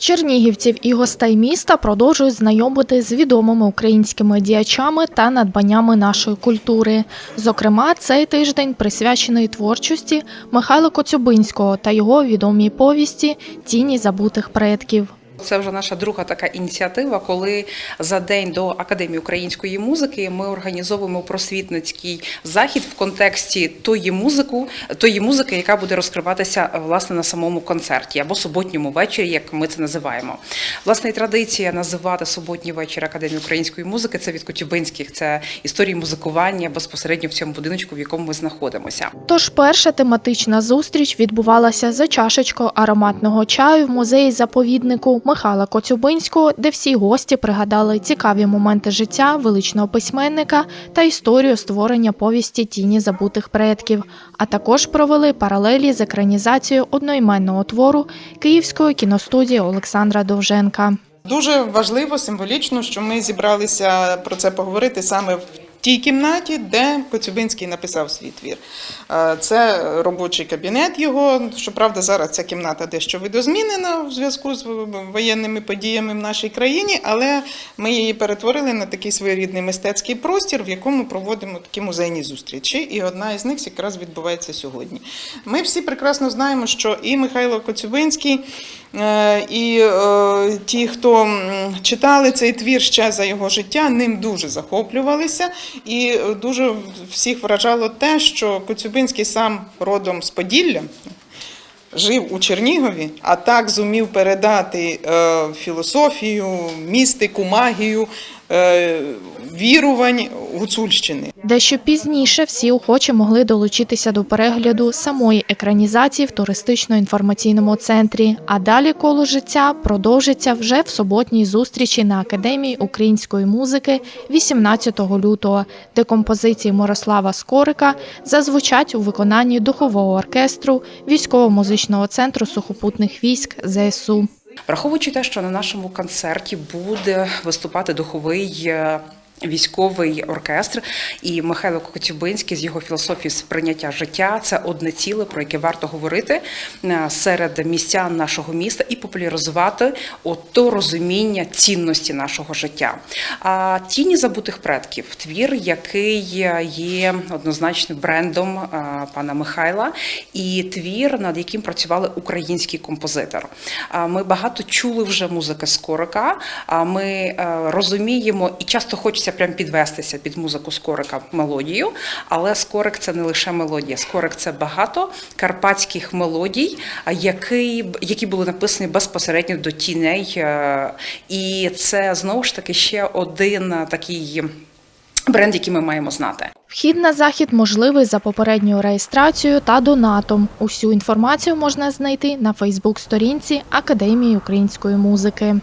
Чернігівців і гостей міста продовжують знайомити з відомими українськими діячами та надбаннями нашої культури. Зокрема, цей тиждень присвячений творчості Михайла Коцюбинського та його відомій повісті Тіні забутих предків. Це вже наша друга така ініціатива, коли за день до Академії української музики ми організовуємо просвітницький захід в контексті тої музику, тої музики, яка буде розкриватися власне на самому концерті або суботньому вечорі, як ми це називаємо. Власне, і традиція називати суботній вечір Академії української музики це від Котюбинських, це історії музикування безпосередньо в цьому будиночку, в якому ми знаходимося. Тож перша тематична зустріч відбувалася за чашечкою ароматного чаю в музеї заповіднику Михайла Коцюбинського, де всі гості пригадали цікаві моменти життя величного письменника та історію створення повісті Тіні забутих предків, а також провели паралелі з екранізацією одноіменного твору Київської кіностудії Олександра Довженка. Дуже важливо, символічно, що ми зібралися про це поговорити саме в тій кімнаті, де Коцюбинський написав свій твір. Е, Це робочий кабінет його. Щоправда, зараз ця кімната дещо видозмінена в зв'язку з воєнними подіями в нашій країні, але ми її перетворили на такий своєрідний мистецький простір, в якому проводимо такі музейні зустрічі. І одна із них якраз відбувається сьогодні. Ми всі прекрасно знаємо, що і Михайло Коцюбинський. Е, І е, ті, хто читали цей твір ще за його життя, ним дуже захоплювалися, і дуже всіх вражало те, що Коцюбинський сам родом з Поділля. Жив у Чернігові, а так зумів передати е, філософію, містику, магію, е, вірувань Гуцульщини. Дещо пізніше всі охочі могли долучитися до перегляду самої екранізації в туристично-інформаційному центрі. А далі коло життя продовжиться вже в суботній зустрічі на Академії української музики 18 лютого, де композиції Мирослава Скорика зазвучать у виконанні духового оркестру військово-музичного центру сухопутних військ ЗСУ. Враховуючи те, що на нашому концерті буде виступати духовий. Військовий оркестр і Михайло Коцюбинський з його філософії сприйняття життя це одне ціле, про яке варто говорити е, серед містян нашого міста і популяризувати то розуміння цінності нашого життя. А тіні забутих предків твір, який є однозначно брендом е, пана Михайла, і твір, над яким працювали український композитор. Ми багато чули вже музики Скорика. Ми е, розуміємо і часто хочеться прям підвестися під музику Скорика мелодію. Але Скорик це не лише мелодія. Скорик це багато карпатських мелодій, які, які були написані безпосередньо до тіней. е, І це знову ж таки ще один е, такий бренд, який ми маємо знати. Вхід на захід можливий за попередньою реєстрацією та донатом. Усю інформацію можна знайти на Фейсбук-сторінці Академії української музики.